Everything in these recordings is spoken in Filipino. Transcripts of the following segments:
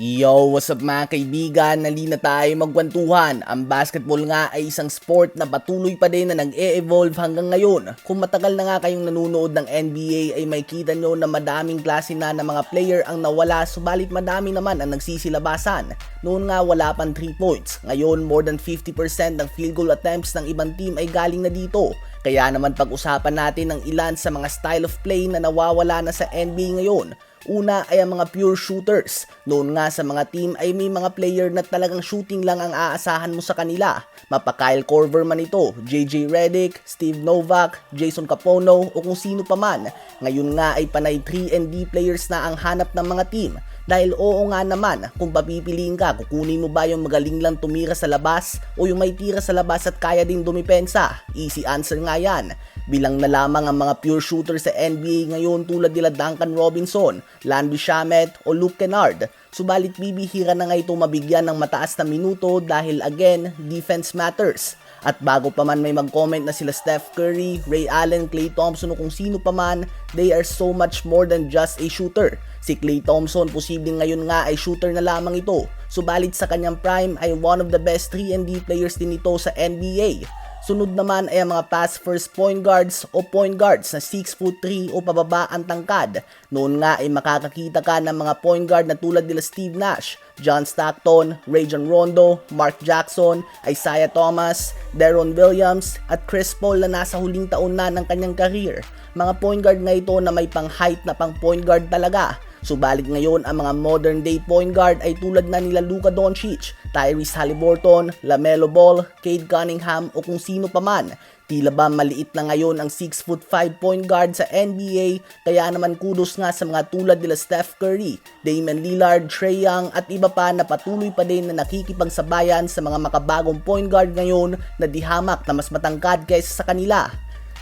Yo, what's up mga kaibigan? Nali na tayo magkwentuhan. Ang basketball nga ay isang sport na patuloy pa din na nag-e-evolve hanggang ngayon. Kung matagal na nga kayong nanonood ng NBA ay may kita nyo na madaming klase na ng mga player ang nawala subalit madami naman ang nagsisilabasan. Noon nga wala pang 3 points. Ngayon more than 50% ng field goal attempts ng ibang team ay galing na dito. Kaya naman pag-usapan natin ang ilan sa mga style of play na nawawala na sa NBA ngayon. Una ay ang mga pure shooters. Noon nga sa mga team ay may mga player na talagang shooting lang ang aasahan mo sa kanila. Mapa Kyle Korver man ito, JJ Redick, Steve Novak, Jason Capono o kung sino pa man. Ngayon nga ay panay 3 and D players na ang hanap ng mga team. Dahil oo nga naman, kung papipiliin ka, kukunin mo ba yung magaling lang tumira sa labas o yung may tira sa labas at kaya din dumipensa? Easy answer nga yan. Bilang na lamang ang mga pure shooter sa NBA ngayon tulad nila Duncan Robinson, Landry Shamet o Luke Kennard. Subalit bibihira na nga ito mabigyan ng mataas na minuto dahil again, defense matters. At bago pa man may mag-comment na sila Steph Curry, Ray Allen, Klay Thompson o kung sino pa man, they are so much more than just a shooter. Si Klay Thompson posibleng ngayon nga ay shooter na lamang ito. Subalit sa kanyang prime ay one of the best 3 D players din ito sa NBA. Sunod naman ay ang mga pass first point guards o point guards na 6 foot 3 o pababa ang tangkad. Noon nga ay makakakita ka ng mga point guard na tulad nila Steve Nash, John Stockton, Rajon Rondo, Mark Jackson, Isaiah Thomas, Deron Williams at Chris Paul na nasa huling taon na ng kanyang career. Mga point guard nga ito na may pang height na pang point guard talaga. Subalit ngayon ang mga modern day point guard ay tulad na nila Luka Doncic, Tyrese Halliburton, LaMelo Ball, Cade Cunningham o kung sino pa man. Tila ba maliit na ngayon ang 6 foot 5 point guard sa NBA kaya naman kudos nga sa mga tulad nila Steph Curry, Damian Lillard, Trae Young at iba pa na patuloy pa din na nakikipagsabayan sa mga makabagong point guard ngayon na dihamak na mas matangkad kaysa sa kanila.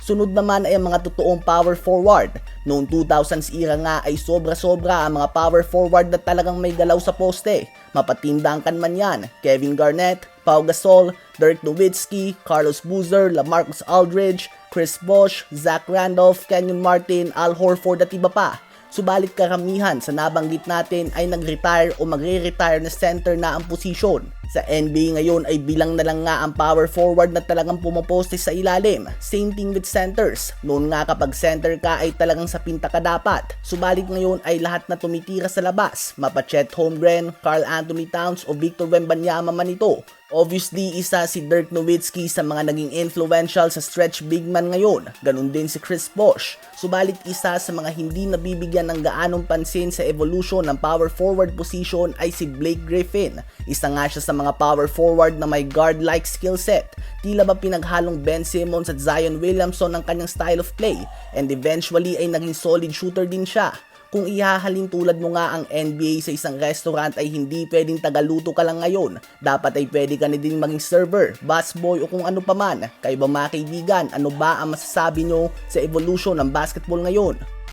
Sunod naman ay ang mga totoong power forward. Noong 2000s era nga ay sobra-sobra ang mga power forward na talagang may galaw sa poste. Mapatindang kan man yan. Kevin Garnett, Pau Gasol, Dirk Nowitzki, Carlos Boozer, Lamarcus Aldridge, Chris Bosh, Zach Randolph, Kenyon Martin, Al Horford at iba pa. Subalit karamihan sa nabanggit natin ay nag-retire o magre-retire na center na ang posisyon. Sa NBA ngayon ay bilang na lang nga ang power forward na talagang pumaposte sa ilalim. Same thing with centers. Noon nga kapag center ka ay talagang sa pinta ka dapat. Subalit ngayon ay lahat na tumitira sa labas. Mapa Chet Holmgren, Carl Anthony Towns o Victor Wembanyama man ito. Obviously, isa si Dirk Nowitzki sa mga naging influential sa stretch big man ngayon. Ganun din si Chris Bosh. Subalit isa sa mga hindi nabibigyan ng gaanong pansin sa evolution ng power forward position ay si Blake Griffin. Isa nga siya sa mga power forward na may guard-like skill set. Tila ba pinaghalong Ben Simmons at Zion Williamson ang kanyang style of play and eventually ay naging solid shooter din siya. Kung ihahalin tulad mo nga ang NBA sa isang restaurant ay hindi pwedeng tagaluto ka lang ngayon. Dapat ay pwede ka na din maging server, busboy o kung ano pa man. Kayo ba mga kaibigan, ano ba ang masasabi nyo sa evolution ng basketball ngayon?